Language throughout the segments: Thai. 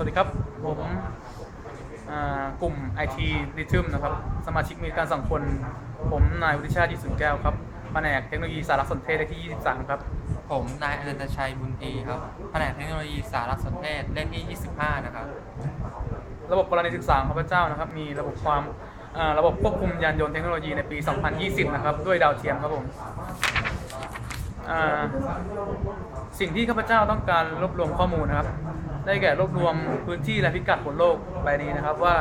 สวัสดีครับ ผมอ่ากลุ่ม IT r h y t h m นะครับ สมาชิกมีการสังคน ผมนายวุฒิชาติยีสุนแก้วครับแผนกเทคโนโลยีสารสนเทศเลขที่ 23 ครับ ผมนายอนันตชัยบุญตีครับแผนกเทคโนโลยีสารสนเทศเลขที่ 25 นะครับ ระบบกรณีศึกษาของข้าพเจ้านะครับ มีระบบความอ่าระบบควบคุมยานยนต์เทคโนโลยีในปี 2020 นะครับ ด้วยดาวเทียมครับผม อ่าสิ่งที่ข้าพเจ้าต้องการรวบรวมข้อมูลนะครับ ได้แก่รวบรวมพื้นที่และพิกัดบนโลกใบนี้นะครับว่า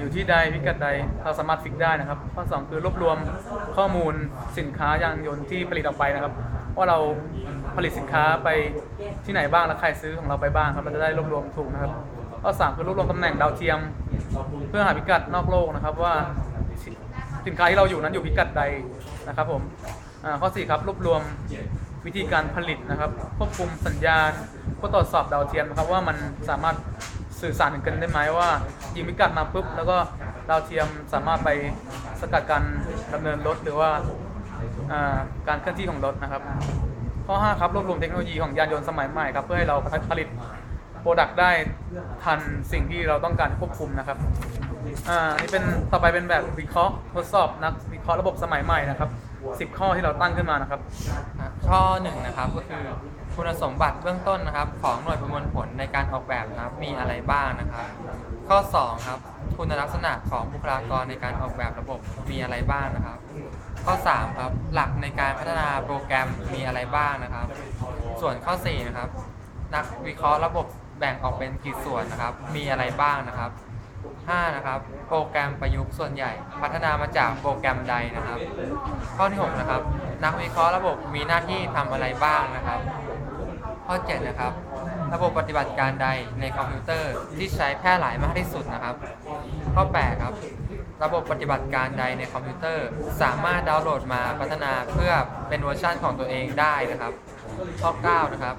อยู่ที่ใดพิกัดใดเราสามารถฟิกได้นะครับ ข้อสองคือรวบรวมข้อมูลสินค้ายานยนต์ที่ผลิตออกไปนะครับ ว่าเราผลิตสินค้าไปที่ไหนบ้างและใครซื้อของเราไปบ้างครับเราจะได้รวบรวมถูกนะครับ ข้อสามคือรวบรวมตำแหน่งดาวเทียม เพื่อหาพิกัดนอกโลกนะครับว่าสินค้าที่เราอยู่นั้นอยู่พิกัดใดนะครับผม ข้อสี่ครับรวบรวมวิธีการผลิตนะครับ ควบคุมสัญญาณเพื่อตรวจสอบดาวเทียมนะครับว่ามันสามารถสื่อสารถึงกันได้ไหมว่ายิงพิกัดมาปุ๊บแล้วก็ดาวเทียมสามารถไปสกัดการดำเนินรถหรือว่าอ่าการเคลื่อนที่ของรถนะครับ ข้อ 5 ครับรวบรวมเทคโนโลยีของยานยนต์สมัยใหม่ครับเพื่อให้เราผลิตโปรดักต์ได้ทันสิ่งที่เราต้องการควบคุมนะครับอ่านี่เป็นต่อไปเป็นแบบวิเคราะห์ทดสอบนักวิเคราะห์ระบบสมัยใหม่นะครับ 10 ข้อที่เราตั้งขึ้นมานะครับ ข้อ1นะครับก็คือคุณสมบัติเบื้องต้นนะครับ ของหน่วยประมวลผลในการออกแบบนะครับมีอะไรบ้างนะครับ ข้อ2ครับคุณลักษณะของบุคลากรในการออกแบบระบบมีอะไรบ้างนะครับ ข้อ3ครับหลักในการพัฒนาโปรแกรมมีอะไรบ้างนะครับ ส่วนข้อ4นะครับนักวิเคราะห์ระบบแบ่งออกเป็นกี่ส่วนนะครับ มีอะไรบ้างนะครับ 5นะครับโปรแกรมประยุกต์ส่วนใหญ่ พัฒนามาจากโปรแกรมใดนะครับ ข้อที่6นะครับนักวิเคราะห์ระบบมีหน้าที่ทำอะไรบ้างนะครับ ข้อ7นะครับ ระบบปฏิบัติการใดในคอมพิวเตอร์ที่ใช้แพร่หลายมากที่สุดนะครับ ข้อ8ครับ ระบบปฏิบัติการใดในคอมพิวเตอร์ สามารถดาวน์โหลดมาพัฒนาเพื่อเป็นเวอร์ชันของตัวเองได้นะครับ ข้อ 9 นะครับ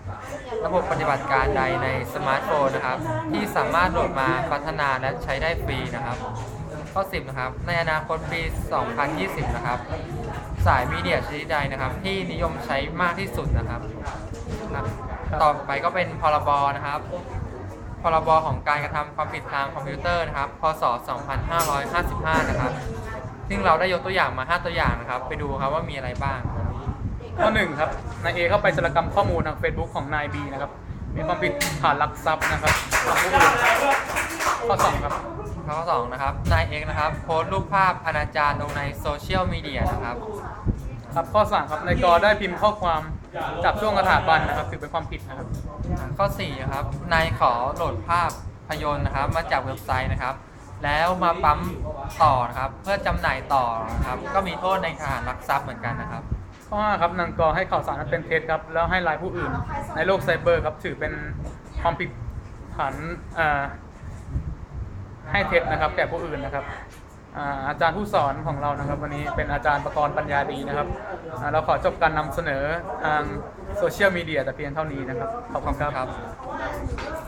ระบบปฏิบัติการใดในสมาร์ทโฟนนะครับ ที่สามารถโหลดมาพัฒนาและใช้ได้ฟรีนะครับ ข้อ 10 นะครับ ในอนาคตปี 2020 นะครับ สายมีเดียชนิดใดนะครับ ที่นิยมใช้มากที่สุดนะครับ ต่อไปก็เป็นพรบนะครับ รบของการกระทำความผิดทางคอมพิวเตอร์นะครับ พศ 2555 นะครับ ซึ่งเราได้ยกตัวอย่างมา 5 ตัวอย่างนะครับ ไปดูครับว่ามีอะไรบ้าง ข้อ1ครับ นายเอเข้าไปจารกรรมข้อมูลทาง Facebook ของนายบีนะครับ มีความผิดฐานลักทรัพย์นะครับของผู้อื่นข้อ2ครับข้อ2นะครับ นายเอกนะครับ โพสต์รูปภาพอนาจารลงในโซเชียลมีเดียนะครับ ครับข้อ3ครับ นายกอได้พิมพ์ข้อความ จับช่วงสถาบันนะครับถือเป็นความผิดนะครับ ข้อ4นะครับนายขอโหลดภาพพยนตร์นะครับ มาจากเว็บไซต์นะครับ แล้วมาปั๊มต่อนะครับ เพื่อจำหน่ายต่อนะครับ ก็มีโทษในฐานลักทรัพย์เหมือนกันนะครับ ข้อ5ครับนางกอให้ข่าวสารนั้นเป็นเท็จครับ แล้วให้รายผู้อื่น ในโลกไซเบอร์ครับถือเป็นความผิดฐานอ่าให้เท็จนะครับ แก่ผู้อื่นนะครับ อาจารย์ผู้สอนของเรานะครับ วันนี้เป็นอาจารย์ประกรณ์ปัญญาดีนะครับเราขอจบการนำเสนอทางโซเชียลมีเดียแต่เพียงเท่านี้นะครับ ขอบคุณครับ